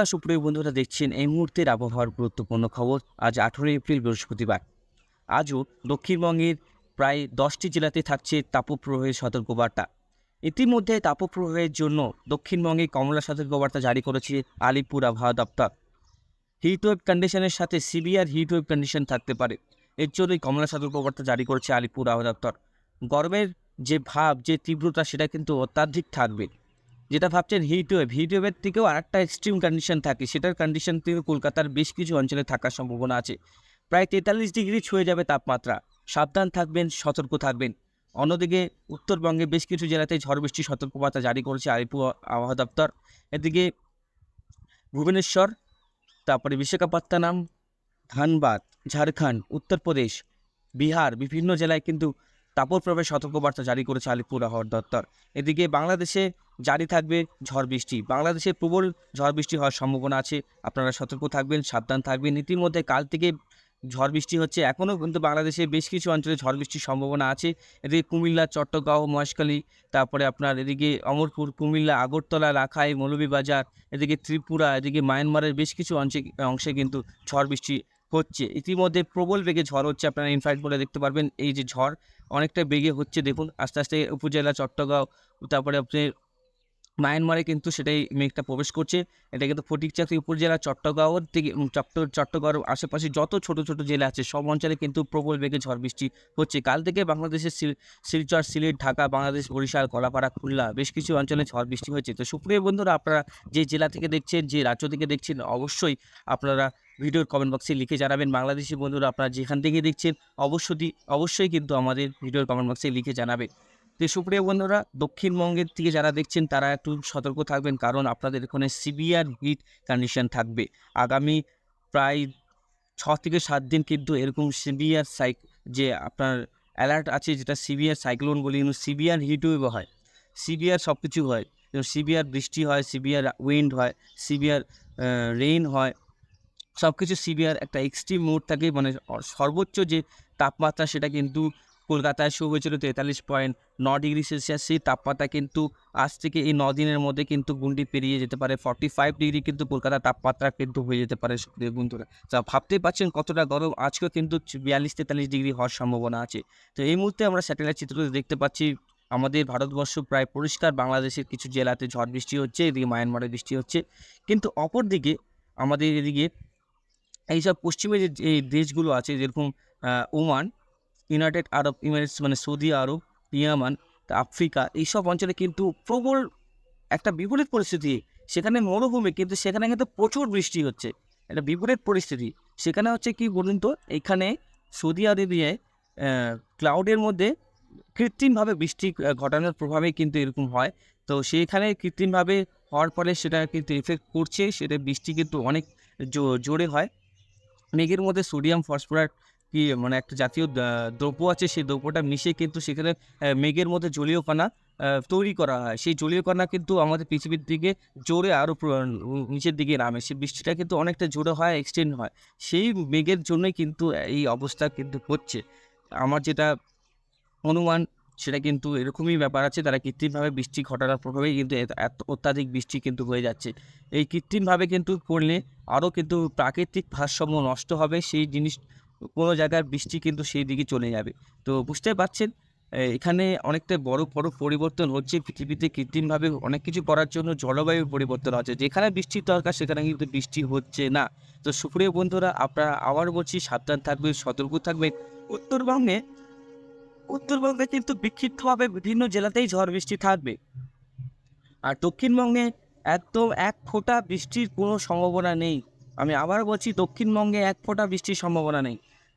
নমস্কার, সুপ্রিয় বন্ধুরা, দেখছেন এই মুহূর্তের আবহাওয়ার গুরুত্বপূর্ণ খবর। আজ আঠেরোই এপ্রিল, বৃহস্পতিবার। আজও দক্ষিণবঙ্গের প্রায় দশটি জেলাতে থাকছে তাপপ্রবাহের সতর্কবার্তা। ইতিমধ্যে তাপপ্রবাহের জন্য দক্ষিণবঙ্গে কমলা সতর্কবার্তা জারি করেছে আলিপুর আবহাওয়া দপ্তর। হিটওয়েভ কন্ডিশনের সাথে সিভিয়ার হিটওয়েভ কন্ডিশন থাকতে পারে। এর জন্যই কমলা সতর্কবার্তা জারি করেছে আলিপুর আবহাওয়া দপ্তর। গরমের যে ভাব, যে তীব্রতা, সেটা কিন্তু অত্যাধিক থাকবে। যেটা ভাবছেন হিট ওয়েভ হিট ওয়েভের থেকেও আরেকটা এক্সট্রিম কন্ডিশন থাকে। সেটার কন্ডিশন থেকে কলকাতার বেশ কিছু অঞ্চলে থাকার সম্ভাবনা আছে। প্রায় তেতাল্লিশ ডিগ্রি ছুঁয়ে যাবে তাপমাত্রা। সাবধান থাকবেন, সতর্ক থাকবেন। অন্যদিকে উত্তরবঙ্গে বেশ কিছু জেলাতে ঝড় বৃষ্টির সতর্কবার্তা জারি করেছে আলিপুর আবহাওয়া দপ্তর। এদিকে ভুবনেশ্বর, তারপরে বিশাখাপত্তনম, ধানবাদ, ঝাড়খণ্ড, উত্তরপ্রদেশ, বিহার বিভিন্ন জেলায় কিন্তু তাপপ্রবাহের সতর্কবার্তা জারি করেছে আলিপুর আবহাওয়া দপ্তর। এদিকে বাংলাদেশে জারি থাকবে ঝড় বৃষ্টি। বাংলাদেশে প্রবল ঝড় বৃষ্টি হওয়ার সম্ভাবনা আছে। আপনারা সতর্ক থাকবেন, সাবধান থাকবেন। ইতিমধ্যে কাল থেকে ঝড় বৃষ্টি হচ্ছে। এখনও কিন্তু বাংলাদেশে বেশ কিছু অঞ্চলে ঝড় বৃষ্টির সম্ভাবনা আছে। এদিকে কুমিল্লা চট্টগাঁও মহেশখালী, তারপরে আপনার এদিকে অমরপুর, কুমিল্লা, আগরতলা রাখাই মৌলভীবাজার, এদিকে ত্রিপুরা, এদিকে মায়ানমারের বেশ কিছু অংশে অংশে কিন্তু ঝড় বৃষ্টি হচ্ছে। ইতিমধ্যে প্রবল বেগে ঝড় হচ্ছে, আপনারা ইনফ্যাক্ট বলে দেখতে পারবেন। এই যে ঝড়, অনেকটা বেগে হচ্ছে, দেখুন। আস্তে আস্তে উপজেলা চট্টগাঁও তারপরে আপনি মায়ানমারে কিন্তু সেটাই মেঘটা প্রবেশ করছে। এটা কিন্তু ফটিকচাকরি উপজেলা চট্টগাঁওর থেকে চট্টগ্রাম আশেপাশে যত ছোট ছোট জেলা আছে, সব অঞ্চলে কিন্তু প্রবল বেগে ঝড় বৃষ্টি হচ্ছে। কাল থেকে বাংলাদেশের শিলচর, সিলেট, ঢাকা, বাংলাদেশ বরিশাল কলাপাড়া খুলনা বেশ কিছু অঞ্চলে ঝড় বৃষ্টি হয়েছে তো সুপ্রিয় বন্ধুরা, আপনারা যে জেলা থেকে দেখছেন, যে রাজ্য থেকে দেখছেন, অবশ্যই আপনারা ভিডিওর কমেন্ট বক্সে লিখে জানাবেন। বাংলাদেশি বন্ধুরা, আপনারা যেখান থেকে দেখছেন, অবশ্যই অবশ্যই কিন্তু আমাদের ভিডিওর কমেন্ট বক্সে লিখে জানাবেন। তো সুপ্রিয় বন্ধুরা, দক্ষিণবঙ্গের থেকে যারা দেখছেন, তারা একটু সতর্ক থাকবেন। কারণ আপনাদের এখানে সিভিয়ার হিট কন্ডিশন থাকবে। আগামী প্রায় ছ থেকে সাত দিন কিন্তু এরকম সিভিয়ার সাইক, যে আপনার অ্যালার্ট আছে, যেটা সিভিয়ার সাইক্লোন বলি, কিন্তু সিভিয়ার হিটও হয়। সিভিয়ার সব কিছু হয়। যেমন সিভিয়ার বৃষ্টি হয়, সিভিয়ার উইন্ড হয়, সিভিয়ার রেইন হয় সব কিছু সিভিয়ার একটা এক্সট্রিম মোড থাকে। মানে সর্বোচ্চ যে তাপমাত্রা, সেটা কিন্তু কলকাতায় শুরু হয়েছিল তেতাল্লিশ পয়েন্ট ন ডিগ্রি সেলসিয়াস সেই তাপমাত্রা কিন্তু আজ থেকে এই ন দিনের মধ্যে কিন্তু গুন্ডি পেরিয়ে যেতে পারে। ফর্টি ফাইভ ডিগ্রি কিন্তু কলকাতার তাপমাত্রা কিন্তু হয়ে যেতে পারে সুপ্রিয় বন্ধুরা। যা ভাবতেই পারছেন কতটা গরম, আজকেও কিন্তু বিয়াল্লিশ তেতাল্লিশ ডিগ্রি হওয়ার সম্ভাবনা আছে। তো এই মুহূর্তে আমরা স্যাটেলাইট চিত্রতে দেখতে পাচ্ছি, আমাদের ভারতবর্ষ প্রায় পরিষ্কার, বাংলাদেশের কিছু জেলাতে ঝড় বৃষ্টি হচ্ছে, এদিকে মায়ানমারে বৃষ্টি হচ্ছে। কিন্তু অপরদিকে আমাদের এদিকে এইসব পশ্চিমে যে যে দেশগুলো আছে, যেরকম ওমান ইউনাইটেড আরব ইমিরেটস মানে সৌদি আরব, ইয়ামান আফ্রিকা, এইসব অঞ্চলে কিন্তু প্রবল একটা বিপরীত পরিস্থিতি। সেখানে মরুভূমি, কিন্তু সেখানে কিন্তু প্রচুর বৃষ্টি হচ্ছে। একটা বিপরীত পরিস্থিতি। সেখানে হচ্ছে কি বলুন তো, এখানে সৌদি আরবিয়ায় ক্লাউডের মধ্যে কৃত্রিমভাবে বৃষ্টি ঘটানোর প্রভাবে কিন্তু এরকম হয়। তো সেখানে কৃত্রিমভাবে হওয়ার ফলে সেটা কিন্তু এফেক্ট করছে। সেটা বৃষ্টি কিন্তু অনেক জোরে হয়। মেঘের মধ্যে সোডিয়াম ফসফরাস কি মানে একটা জাতীয় দ্রব্য আছে, সেই দ্রব্যটা মিশে কিন্তু সেখানে মেঘের মধ্যে জলীয় কণা তৈরি করা হয়। সেই জলীয় কণা কিন্তু আমাদের পৃথিবীর দিকে জোরে আরও নিচের দিকে নামে। সেই বৃষ্টিটা কিন্তু অনেকটা জোরে হয় এক্সটেন্ড হয়। সেই মেঘের জন্যই কিন্তু এই অবস্থা কিন্তু হচ্ছে। আমার যেটা অনুমান, সেটা কিন্তু এরকমই ব্যাপার আছে। তারা কৃত্রিমভাবে বৃষ্টি ঘটানোর প্রভাবেই কিন্তু এত অত্যাধিক বৃষ্টি কিন্তু হয়ে যাচ্ছে। এই কৃত্রিমভাবে কিন্তু করলে আরও কিন্তু প্রাকৃতিক ভারসাম্য নষ্ট হবে। সেই জিনিস কোনো জায়গার বৃষ্টি কিন্তু সেই দিকে চলে যাবে। তো বুঝতে পারছেন এখানে অনেকটা বড় বড় পরিবর্তন হচ্ছে। পৃথিবীতে কৃত্রিমভাবে অনেক কিছু করার জন্য জলবায়ুর পরিবর্তন আছে। যেখানে বৃষ্টির দরকার, সেখানে কিন্তু বৃষ্টি হচ্ছে না। তো সুপ্রিয় বন্ধুরা, আপনারা আবার বলছি, সাবধান থাকবেন, সতর্ক থাকবেন। উত্তরবঙ্গে উত্তরবঙ্গে কিন্তু বিক্ষিপ্তভাবে বিভিন্ন জেলাতেই ঝড় বৃষ্টি থাকবে। আর দক্ষিণবঙ্গে একদম এক ফোঁটা বৃষ্টির কোনো সম্ভাবনা নেই। আমি আবার বলছি, দক্ষিণবঙ্গে এক ফোঁটা বৃষ্টির সম্ভাবনা নেই।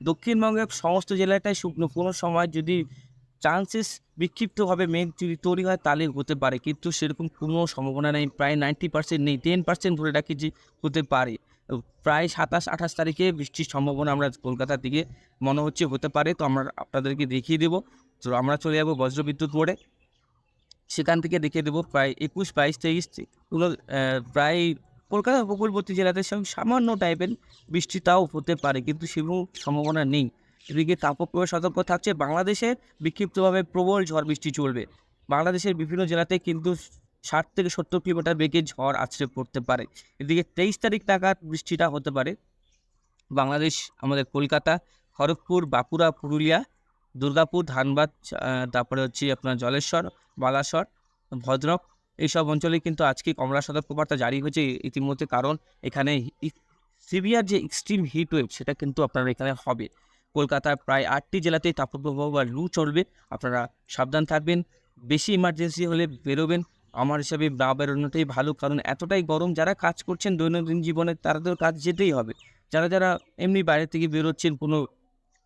দক্ষিণবঙ্গের সমস্ত জেলাটাই শুকনো। কোনো সময় যদি চান্সেস বিক্ষিপ্তভাবে মেঘ যদি তৈরি হয়, তাহলে হতে পারে। কিন্তু সেরকম কোনো সম্ভাবনা নেই। প্রায় নাইনটি পার্সেন্ট নেই। টেন পার্সেন্ট ধরে রাখি যে হতে পারে। প্রায় সাতাশ, আঠাশ তারিখে বৃষ্টির সম্ভাবনা আমরা কলকাতার দিকে মনে হচ্ছে হতে পারে। তো আমরা আপনাদেরকে দেখিয়ে দেবো। তো আমরা চলে যাব বজ্রবিদ্যুৎ মোড়ে। সেখান থেকে দেখিয়ে দেবো প্রায় একুশ, বাইশ, তেইশ প্রায় কলকাতা উপকূলবর্তী জেলাতে সব সামান্য টাইপের বৃষ্টি তাও হতে পারে, কিন্তু সেরকম সম্ভাবনা নেই। এদিকে তাপপ্রবাহ সতর্ক থাকছে। বাংলাদেশে বিক্ষিপ্তভাবে প্রবল ঝড় বৃষ্টি চলবে। বাংলাদেশের বিভিন্ন জেলাতে কিন্তু ষাট থেকে সত্তর কিলোমিটার বেগে ঝড় আছড়ে পড়তে পারে। এদিকে তেইশ তারিখ নাগাদ বৃষ্টিটা হতে পারে। বাংলাদেশ, আমাদের কলকাতা, খড়গপুর, বাঁকুড়া, পুরুলিয়া, দুর্গাপুর, ধানবাদ তারপরে হচ্ছে আপনার জলেশ্বর, বালাসর, ভদ্রক এইসব অঞ্চলে কিন্তু আজকে কমলা সতর্কবার্তা জারি হয়েছে ইতিমধ্যে, কারণ এখানে সিভিয়ার যে এক্সট্রিম হিট ওয়েভ সেটা কিন্তু আপনার এখানে হবে। কলকাতার প্রায় আটটি জেলাতেই তাপপ্রবাহ বা লু চলবে, আপনারা সাবধান থাকবেন, বেশি ইমার্জেন্সি হলে বেরোবেন, আমার হিসাবে না বেরোনোটাই ভালো, কারণ এতটাই গরম যারা কাজ করছেন দৈনন্দিন জীবনে তারা তো কাজ যেতেই হবে। যারা যারা এমনি বাইরে থেকে বেরোচ্ছেন, কোনো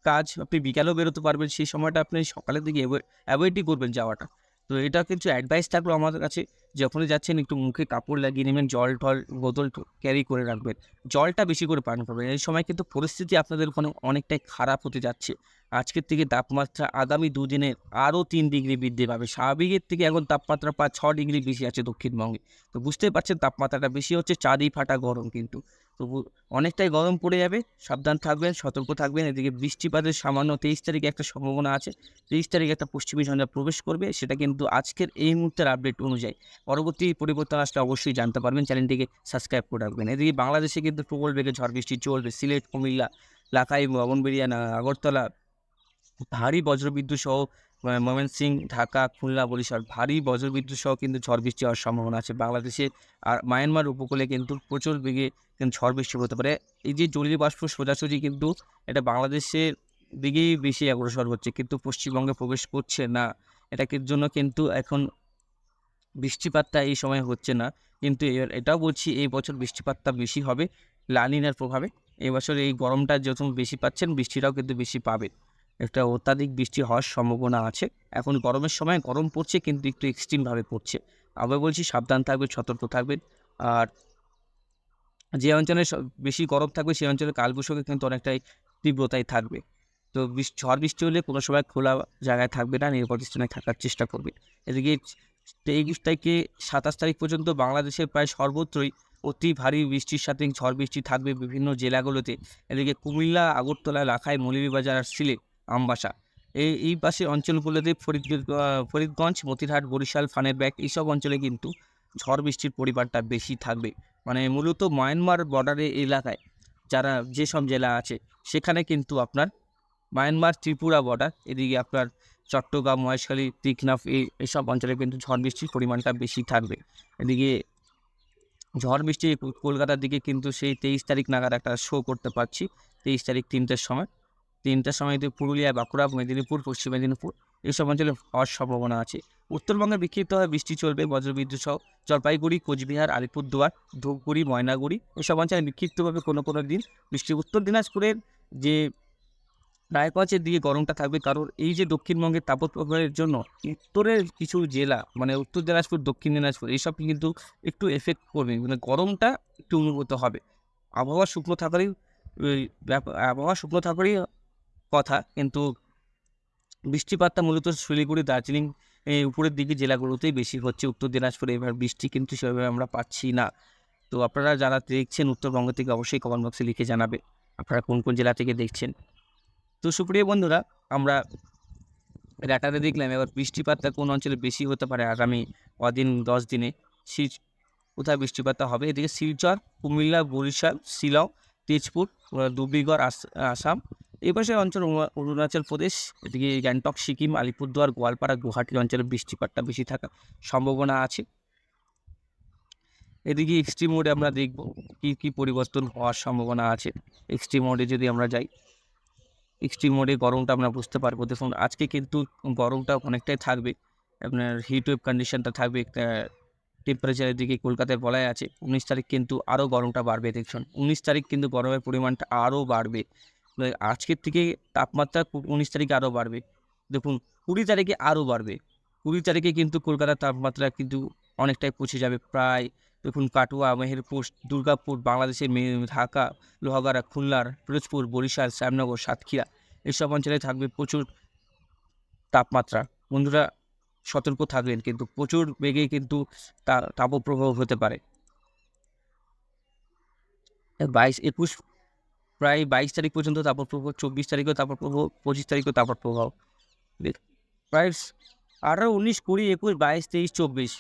কাজ, আপনি বিকালেও বেরোতে পারবেন, সেই সময়টা আপনি সকালের দিকে অ্যাভয়েডই করবেন যাওয়াটা। তো এটা কিন্তু অ্যাডভাইস থাকল আমাদের কাছে, যখনই যাচ্ছেন একটু মুখে কাপড় লাগিয়ে নেবেন, জল টল বোতল ক্যারি করে রাখবেন। জলটা বেশি করে পান করবেন। এই সময় কিন্তু পরিস্থিতি আপনাদের ওখানে অনেকটাই খারাপ হতে যাচ্ছে। আজকের থেকে তাপমাত্রা আগামী দুদিনে আরও তিন ডিগ্রি বৃদ্ধি পাবে। স্বাভাবিকের থেকে এখন তাপমাত্রা প্রায় ছ ডিগ্রি বেশি আছে দক্ষিণবঙ্গে। তো বুঝতেই পারছেন, তাপমাত্রাটা বেশি হচ্ছে চাঁদি ফাটা গরম কিন্তু। তবু অনেকটাই গরম পড়ে যাবে, সাবধান থাকবেন, সতর্ক থাকবেন। এদিকে বৃষ্টিপাতের সামান্য তেইশ তারিখে একটা সম্ভাবনা আছে। তেইশ তারিখে একটা পশ্চিমী ঝঞ্ঝা প্রবেশ করবে, সেটা কিন্তু আজকের এই মুহূর্তের আপডেট অনুযায়ী। পরবর্তী পরিবর্তন আসলে অবশ্যই জানতে পারবেন। চ্যানেলটিকে সাবস্ক্রাইব করে রাখবেন। এদিকে বাংলাদেশে কিন্তু প্রবল বেগে ঝড় বৃষ্টি চলবে। সিলেট, কুমিল্লা লাখাই মগনবেরিয়ানা আগরতলা ভারী বজ্রবিদ্যুৎ সহ আহ, ময়মনসিংহ ঢাকা খুলনা বরিশাল ভারী বজ্রবিদ্যুৎ সহ কিন্তু ঝড় বৃষ্টি হওয়ার সম্ভাবনা আছে। বাংলাদেশে আর মায়ানমার উপকূলে কিন্তু প্রচুর বেগে কিন্তু ঝড় বৃষ্টি হতে পারে। এই যে জলীয় বাষ্প সোজাসুজি কিন্তু এটা বাংলাদেশের দিকেই বেশি অগ্রসর হচ্ছে কিন্তু পশ্চিমবঙ্গে প্রবেশ করছে না। এটার জন্য কিন্তু এখন বৃষ্টিপাতটা এই সময় হচ্ছে না। কিন্তু এটাও বলছি এই বছর বৃষ্টিপাতটা বেশি হবে লানিনার প্রভাবে। এবছর এই গরমটা যখন বেশি পাচ্ছেন বৃষ্টিটাও কিন্তু বেশি পাবে একটা অত্যাধিক বৃষ্টি হওয়ার সম্ভাবনা আছে। এখন গরমের সময় গরম পড়ছে, কিন্তু একটু এক্সট্রিমভাবে পড়ছে। আবার বলছি সাবধান থাকবেন, সতর্ক থাকবেন। আর যে অঞ্চলে বেশি গরম থাকবে, সেই অঞ্চলে কালবৈশাখী কিন্তু অনেকটাই তীব্রতায় থাকবে। তো ঝড় বৃষ্টি হলে কোনো সময় খোলা জায়গায় থাকবে না, নিরাপদ স্থানে থাকার চেষ্টা করবে এদিকে তেইশ তারিখে সাতাশ তারিখ পর্যন্ত বাংলাদেশের প্রায় সর্বত্রই অতি ভারী বৃষ্টির সাথে ঝড় বৃষ্টি থাকবে বিভিন্ন জেলাগুলোতে। এদিকে কুমিল্লা, আগরতলা লাখাই মৌলভীবাজার আর সিলেট আমবাসা। এই এই পাশে অঞ্চলগুলোতে ফরিদ ফরিদগঞ্জ, মতিরহাট, বরিশাল, ফানের ফানেরব্যাগ এইসব অঞ্চলে কিন্তু ঝড় বৃষ্টির পরিমাণটা বেশি থাকবে। মানে মূলত মায়ানমার বর্ডারে এলাকায় যারা যেসব জেলা আছে, সেখানে কিন্তু আপনার মায়ানমার ত্রিপুরা বর্ডার এদিকে আপনার চট্টগ্রাম, মহেশখালী তীক্ষ্ণাফ এই এইসব অঞ্চলে কিন্তু ঝড় বৃষ্টির পরিমাণটা বেশি থাকবে। এদিকে ঝড় বৃষ্টি কলকাতার দিকে কিন্তু সেই তেইশ তারিখ নাগাদ একটা শো করতে পারছি, তেইশ তারিখ তিনটের সময়। তিনটের সময় তো পুরুলিয়া, বাঁকুড়া, মেদিনীপুর, পশ্চিম মেদিনীপুর এইসব অঞ্চলে হওয়ার সম্ভাবনা আছে। উত্তরবঙ্গে বিক্ষিপ্তভাবে বৃষ্টি চলবে, বজ্রবিদ্যুৎ সহ জলপাইগুড়ি, কোচবিহার, আলিপুরদুয়ার, ধূপগুড়ি, ময়নাগুড়ি এসব অঞ্চলে বিক্ষিপ্তভাবে কোনো কোনো দিন বৃষ্টি। উত্তর দিনাজপুরের যে রায়গঞ্জের দিকে গরমটা থাকবে, কারণ এই যে দক্ষিণবঙ্গের তাপপ্রবাহের জন্য উত্তরের কিছু জেলা মানে উত্তর দিনাজপুর, দক্ষিণ দিনাজপুর এইসব কিন্তু একটু এফেক্ট করবে। মানে গরমটা একটু অনুভূত হবে। আবহাওয়া শুকনো থাকারই আবহাওয়া শুকনো থাকারই কথা, কিন্তু বৃষ্টিপাতটা মূলত শিলিগুড়ি, দার্জিলিং উপরের দিকে জেলাগুলোতেই বেশি হচ্ছে। উত্তর দিনাজপুরে এবার বৃষ্টি কিন্তু সেভাবে আমরা পাচ্ছি না। তো আপনারা যারা দেখছেন উত্তরবঙ্গ থেকে অবশ্যই কমেন্ট বক্সে লিখে জানাবে আপনারা কোন কোন জেলা থেকে দেখছেন? তো সুপ্রিয় বন্ধুরা, আমরা ডাটাতে দেখলাম এবার বৃষ্টিপাতটা কোন অঞ্চলে বেশি হতে পারে আগামী কদিন, দশ দিনে? সে কোথায় বৃষ্টিপাতটা হবে? এদিকে শিলচর, কুমিল্লা, বরিশাল, শিলং তেজপুর আস- আসাম। এই পাশে অঞ্চল অরুণাচল প্রদেশ, এদিকে গ্যাংটক, সিকিম, আলিপুরদুয়ার, গোয়ালপাড়া, গুয়াহাটি অঞ্চলে বৃষ্টিপাতটা বেশি থাকার সম্ভাবনা আছে। এদিকে এক্সট্রিম মোডে আমরা দেখব কী কী পরিবর্তন হওয়ার সম্ভাবনা আছে। এক্সট্রিম মোডে যদি আমরা যাই এক্সট্রিম মোডে গরমটা আমরা বুঝতে পারব। দেখুন, আজকে কিন্তু গরমটা অনেকটাই থাকবে। আপনার হিট ওয়েভ কন্ডিশনটা থাকবে টেম্পারেচারের দিকে কলকাতায় বলাই আছে, উনিশ তারিখ কিন্তু আরও গরমটা বাড়বে। দেখুন, উনিশ তারিখ কিন্তু গরমের পরিমাণটা আরও বাড়বে। মানে আজকের থেকে তাপমাত্রা উনিশ তারিখে আরও বাড়বে। দেখুন, কুড়ি তারিখে আরও বাড়বে। কুড়ি তারিখে কিন্তু কলকাতার তাপমাত্রা কিন্তু অনেকটাই পৌঁছে যাবে। প্রায়, দেখুন, কাটুয়া, মেহেরপুর, দুর্গাপুর বাংলাদেশের ঢাকা, লোহাগাড়া, খুলনার, পিরোজপুর, বরিশাল, শ্যামনগর, সাতক্ষীরা, এসব অঞ্চলে থাকবে প্রচুর তাপমাত্রা। বন্ধুরা সতর্ক থাকবেন কিন্তু প্রচুর বেগে কিন্তু তা, তাপপ্রবাহ হতে পারে। বাইশ, একুশ, প্রায় বাইশ তারিখ পর্যন্ত তাপপ্রবাহ, চব্বিশ তারিখেও তাপপ্রবাহ, পঁচিশ তারিখেও তাপপ্রবাহ। প্রায় আঠারো, উনিশ, কুড়ি, একুশ, বাইশ, তেইশ, চব্বিশ।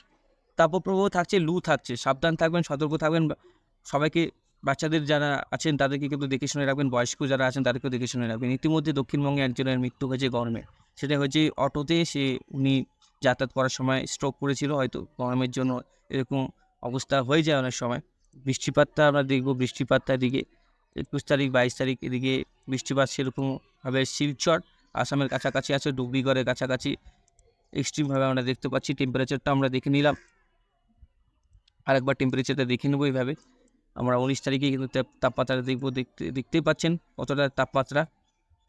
তাপপ্রবাহ থাকছে, লু থাকছে। সাবধান থাকবেন, সতর্ক থাকবেন। সবাইকে, বাচ্চাদের যারা আছেন, তাদেরকে কিন্তু দেখে শুনে রাখবেন। বয়স্ক যারা আছেন, তাদেরকেও দেখে শুনে রাখবেন। ইতিমধ্যে দক্ষিণবঙ্গে একজনের মৃত্যু হয়েছে গরমে। সেটা হয়েছে অটোতে, সে, উনি যাতায়াত করার সময় স্ট্রোক করেছিল, হয়তো গরমের জন্য এরকম অবস্থা হয়ে যায় অনেক সময়। বৃষ্টিপাতটা আমরা দেখব, বৃষ্টিপাতটার দিকে একুশ তারিখ, বাইশ তারিখ এদিকে বৃষ্টিপাত সেরকমভাবে শিলচর, আসামের কাছাকাছি আছে, ডুবরিগড়ের কাছাকাছি এক্সট্রিমভাবে আমরা দেখতে পাচ্ছি। টেম্পারেচারটা আমরা দেখে নিলাম। আরেকবার টেম্পারেচারটা দেখে নেব এইভাবে। আমরা উনিশ তারিখে কিন্তু তাপ- তাপমাত্রা দেখব, দেখতে, দেখতেই পাচ্ছেন কতটা তাপমাত্রা।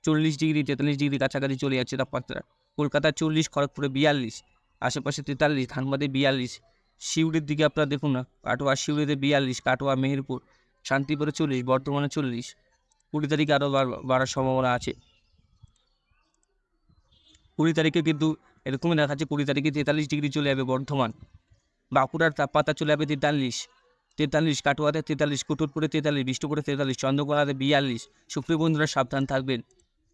চল্লিশ ডিগ্রি, তেতাল্লিশ ডিগ্রি কাছাকাছি চলে যাচ্ছে তাপমাত্রা। কলকাতা চল্লিশ, খড়গপুরে বিয়াল্লিশ, আশেপাশে তেতাল্লিশ ধানবাদে বিয়াল্লিশ শিউড়ির দিকে আপনারা দেখুন না, কাটোয়া শিউড়িতে বিয়াল্লিশ, কাটোয়া মেহেরপুর, শান্তিপুরে চল্লিশ, বর্ধমানে চল্লিশ, কুড়ি তারিখে আরও বাড়ার সম্ভাবনা আছে। কুড়ি তারিখে কিন্তু এরকমই দেখা যাচ্ছে, কুড়ি তারিখে তেতাল্লিশ ডিগ্রি চলে যাবে বর্ধমান, বাঁকুড়ার তাপমাত্রা চলে যাবে তেতাল্লিশ তেতাল্লিশ, কাটোয়াতে তেতাল্লিশ কুটুরপুরে তেতাল্লিশ, বিষ্ণুপুরে তেতাল্লিশ, চন্দ্রকোনাতে বিয়াল্লিশ সুপ্রিয় বন্ধুরা সাবধান থাকবেন।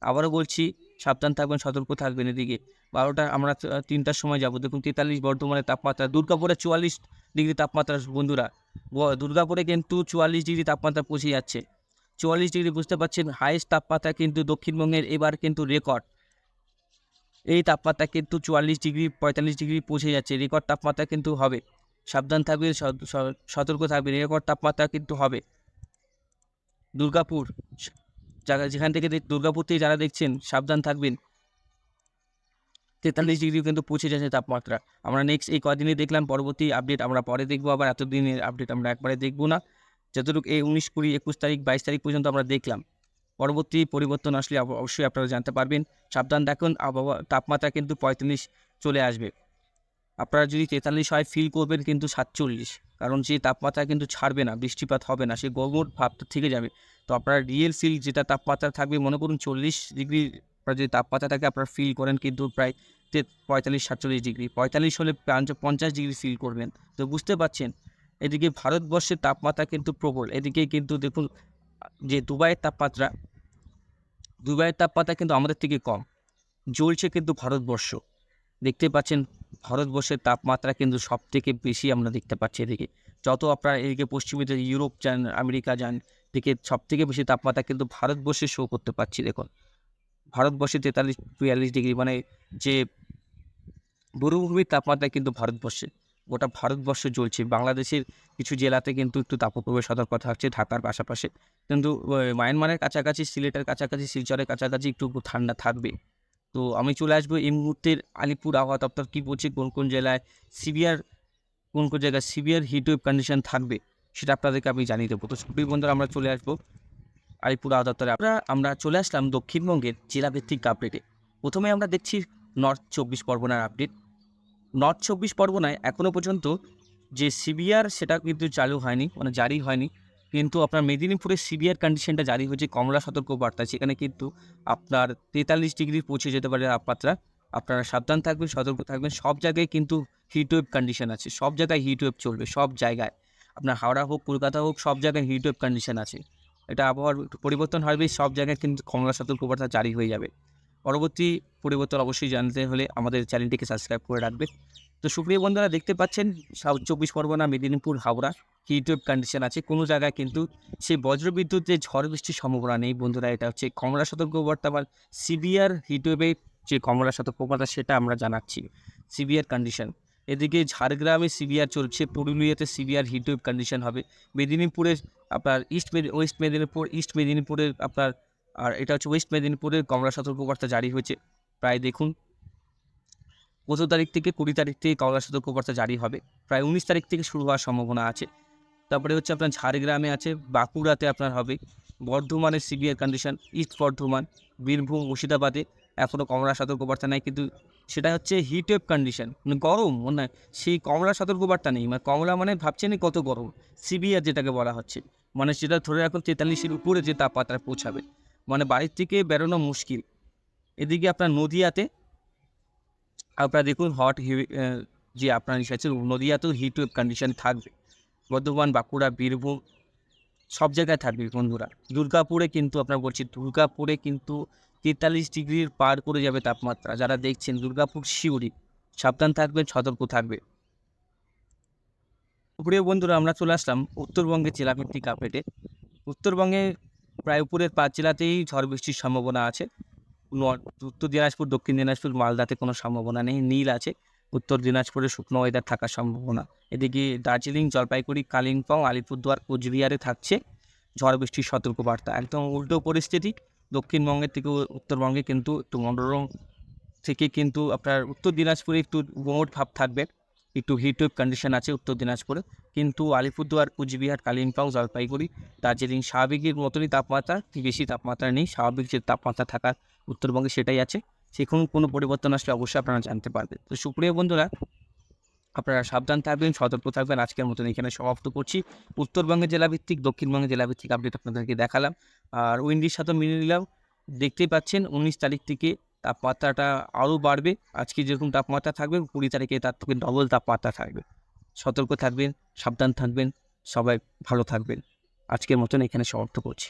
আবারও বলছি সাবধান থাকবেন, সতর্ক থাকবেন এদিকে। বারোটা, আমরা তিনটার সময় যাব। দেখুন, তেতাল্লিশ বর্ধমানের তাপমাত্রা, দুর্গাপুরে চুয়াল্লিশ ডিগ্রি তাপমাত্রা, বন্ধুরা। দুর্গাপুরে কিন্তু চুয়াল্লিশ ডিগ্রি তাপমাত্রা পৌঁছে যাচ্ছে। চুয়াল্লিশ ডিগ্রি বুঝতে পারছেন হাইয়েস্ট তাপমাত্রা কিন্তু দক্ষিণবঙ্গের এবার কিন্তু রেকর্ড এই তাপমাত্রা কিন্তু চুয়াল্লিশ ডিগ্রি, পঁয়তাল্লিশ ডিগ্রি পৌঁছে যাচ্ছে। রেকর্ড তাপমাত্রা কিন্তু হবে। সাবধান থাকবে স- স- সতর্ক থাকবে রেকর্ড তাপমাত্রা কিন্তু হবে। দুর্গাপুর জায়গা যেখান থেকে দুর্গাপুর থেকে যারা দেখছেন, সাবধান থাকবেন। তেতাল্লিশ ডিগ্রি কিন্তু পৌঁছে যাচ্ছে তাপমাত্রা। আমরা নেক্সট এই কদিনে দেখলাম, পরবর্তী আপডেট আমরা পরে দেখব, আবার এতদিনের আপডেট আমরা একবারে দেখব না। যতটুকু এই উনিশ কুড়ি, একুশ তারিখ, বাইশ তারিখ পর্যন্ত আমরা দেখলাম। পরবর্তী পরিবর্তন আসলে অবশ্যই আপনারা জানতে পারবেন। সাবধান দেখুন আবহাওয়া, তাপমাত্রা কিন্তু পঁয়তাল্লিশ চলে আসবে। আপনারা যদি তেতাল্লিশ হয় ফিল করবেন কিন্তু সাতচল্লিশ, কারণ যে তাপমাত্রা কিন্তু ছাড়বে না, বৃষ্টিপাত হবে না, সে গরম ভাবটা থেকে যাবে। তো আপনারা রিয়েল ফিল যেটা তাপমাত্রা থাকবে, মনে করুন চল্লিশ ডিগ্রি আপনার যদি তাপমাত্রা থাকে আপনারা ফিল করেন কিন্তু প্রায় তে- পঁয়তাল্লিশ, সাতচল্লিশ ডিগ্রি পঁয়তাল্লিশ হলে পঞ্চাশ ডিগ্রি ফিল করবেন। তো বুঝতে পারছেন? এদিকে ভারতবর্ষের তাপমাত্রা কিন্তু প্রবল, এদিকে কিন্তু দেখুন, যে দুবাইয়ের তাপমাত্রা দুবাইয়ের তাপমাত্রা কিন্তু আমাদের থেকে কম, জ্বলছে কিন্তু ভারতবর্ষ। দেখতে পাচ্ছেন ভারতবর্ষের তাপমাত্রা কিন্তু সব থেকে বেশি আমরা দেখতে পাচ্ছি এদিকে। যত আপনারা এদিকে পশ্চিমে যে ইউরোপ যান, আমেরিকা যান থেকে বেশি তাপমাত্রা কিন্তু ভারতবর্ষে শো করতে পারছি দেখুন। ভারতবর্ষে তেতাল্লিশ, বিয়াল্লিশ ডিগ্রি মানে যে মরুভূমির তাপমাত্রা কিন্তু ভারতবর্ষে, গোটা ভারতবর্ষ জ্বলছে। বাংলাদেশের কিছু জেলাতে কিন্তু একটু তাপপ্রবাহের সতর্কতা থাকছে ঢাকার পাশাপাশি। কিন্তু মায়ানমারের কাছাকাছি, সিলেটের কাছাকাছি, শিলচরের কাছাকাছি একটু ঠান্ডা থাকবে। তো আমি চলে আসব এই মুহূর্তের আলিপুর আবহাওয়া দপ্তর কী বলছে, কোন কোন জেলায় সিভিয়ার, কোন কোন জায়গায় সিভিয়ার হিটওয়েভ কন্ডিশন থাকবে সেটা আপনাদেরকে আমি জানিয়ে দেবো। তো সুপ্রিয় বন্ধুরা, আমরা চলে আসব আলিপুর আবহাওয়া দপ্তরে। আমরা আমরা চলে আসলাম দক্ষিণবঙ্গের জেলাভিত্তিক আপডেটে প্রথমে আমরা দেখছি নর্থ চব্বিশ পরগনার আপডেট নর্থ চব্বিশ পরগনায় এখনও পর্যন্ত যে সিভিয়ার, সেটা কিন্তু চালু হয়নি মানে জারি হয়নি। কিন্তু আপনার মেদিনীপুরের সিভিয়ার কন্ডিশনটা জারি হয়েছে, কমলা সতর্ক বার্তা সেখানে কিন্তু আপনার তেতাল্লিশ ডিগ্রি পৌঁছে যেতে পারে তাপমাত্রা। আপনারা সাবধান থাকবেন, সতর্ক থাকবেন, সব জায়গায় কিন্তু হিটওয়েভ কন্ডিশন আছে, সব জায়গায় হিটওয়েভ চলবে, সব জায়গায়। আপনার হাওড়া হোক, কলকাতা হোক, সব জায়গায় হিটওয়েভ কন্ডিশন আছে। এটা আবহাওয়ার পরিবর্তন হবে, সব জায়গায় কিন্তু কমলা সতর্কবার্তা জারি হয়ে যাবে। পরবর্তী পরিবর্তন অবশ্যই জানতে হলে আমাদের চ্যানেলটিকে সাবস্ক্রাইব করে রাখবে তো সুপ্রিয় বন্ধুরা, দেখতে পাচ্ছেন সাউথ চব্বিশ পরগনা, মেদিনীপুর, হাওড়া হিটওয়েভ কন্ডিশন আছে। কোনো জায়গায় কিন্তু সেই বজ্রবিদ্যুৎ যে ঝড় বৃষ্টির সম্ভাবনা নেই বন্ধুরা, এটা হচ্ছে কমলা সতর্কবার্তা বা সিভিয়ার হিটওয়েভে যে কমলা সতর্কবার্তা সেটা আমরা জানাচ্ছি। সিভিয়ার কন্ডিশন এদিকে ঝাড়গ্রামে সিভিয়ার চলছে, পুরুলিয়াতে সিভিয়ার হিটওয়েভ কন্ডিশন হবে। মেদিনীপুরের আপনার ইস্ট ওয়েস্ট মেদিনীপুর ইস্ট মেদিনীপুরের আপনার, আর এটা হচ্ছে ওয়েস্ট মেদিনীপুরের কমলা সতর্কবার্তা জারি হয়েছে। প্রায় দেখুন পঁচিশ তারিখ থেকে কুড়ি তারিখ থেকে কমলা সতর্কবার্তা জারি হবে। প্রায় উনিশ তারিখ থেকে শুরু হওয়ার সম্ভাবনা আছে। তারপরে হচ্ছে আপনার ঝাড়গ্রামে আছে, বাঁকুড়াতে আপনার হবে। বর্ধমানের severe condition east Bardhaman, Birbhum, মুর্শিদাবাদে এখনও কমলা সতর্কবার্তা নেই। কিন্তু সেটা হচ্ছে হিট ওয়েভ কন্ডিশন মানে গরম মানে সেই কমলা সতর্কবার্তা নেই। মানে কমলা মানে ভাবছেনই কত গরম? সিভিয়ার যেটাকে বলা হচ্ছে। মানে সেটা ধরে রাখুন তেতাল্লিশের উপরে যে তাপমাত্রা পৌঁছাবে। মানে বাড়ির থেকে বেরোনো মুশকিল। এদিকে আপনার নদিয়াতে আপনারা দেখুন হট যে আপনার ইসে আছে, নদিয়াতেও হিট ওয়েভ কন্ডিশন থাকবে। বর্ধমান, বাঁকুড়া, বীরভূম, সব জায়গায় থাকবে বন্ধুরা। দুর্গাপুরে কিন্তু আপনার বলছি, দুর্গাপুরে কিন্তু তেতাল্লিশ ডিগ্রির পার করে যাবে তাপমাত্রা। যারা দেখছেন, দুর্গাপুর শিউরি, সাবধান থাকবেন, সতর্ক থাকবে প্রিয় বন্ধুরা, আমরা চলে আসলাম উত্তরবঙ্গের জেলাভিত্তিক আপডেটে উত্তরবঙ্গে প্রায় উপরের পাঁচ জেলাতেই ঝড় বৃষ্টির সম্ভাবনা আছে। উত্তর দিনাজপুর, দক্ষিণ দিনাজপুর, মালদাতে কোনো সম্ভাবনা নেই, নীল আছে। উত্তর দিনাজপুরে শুকনো ওয়েদার থাকার সম্ভাবনা। এদিকে দার্জিলিং, জলপাইগুড়ি, কালিম্পং, আলিপুরদুয়ার, কোচবিহারে থাকছে ঝড় বৃষ্টির সতর্কবার্তা। একদম উল্টো পরিস্থিতি। দক্ষিণবঙ্গের থেকে উত্তরবঙ্গে কিন্তু একটু মনোরম থেকে কিন্তু আপনার উত্তর দিনাজপুরে একটু গোমট ভাব থাকবে। একটু হিট ওয়েভ কন্ডিশন আছে উত্তর দিনাজপুরে। কিন্তু আলিপুরদুয়ার, কুচবিহার, কালিম্পং, জলপাইগুড়ি, দার্জিলিং স্বাভাবিকের মতনই তাপমাত্রা, বেশি তাপমাত্রা নেই, স্বাভাবিক যে তাপমাত্রা থাকার উত্তরবঙ্গে সেটাই আছে। সেখানে কোনো পরিবর্তন আসলে অবশ্যই আপনারা জানতে পারবেন। তো সুপ্রিয় বন্ধুরা, আপনারা সাবধান থাকবেন, সতর্ক থাকবেন। আজকের মতন এখানে সমাপ্ত করছি। উত্তরবঙ্গে জেলাভিত্তিক, দক্ষিণবঙ্গের জেলাভিত্তিক আপডেট আপনাদেরকে দেখালাম। আর উইন্ডির সাথে মিলে নিলাম। দেখতেই পাচ্ছেন, উনিশ তারিখ থেকে তাপমাত্রাটা আরও বাড়বে। আজকে যেরকম তাপমাত্রা থাকবে, কুড়ি তারিখে তার থেকে ডবল তাপমাত্রা থাকবে। সতর্ক থাকবেন, সাবধান থাকবেন, সবাই ভালো থাকবেন। আজকের মতন এখানে সমর্থ করছি।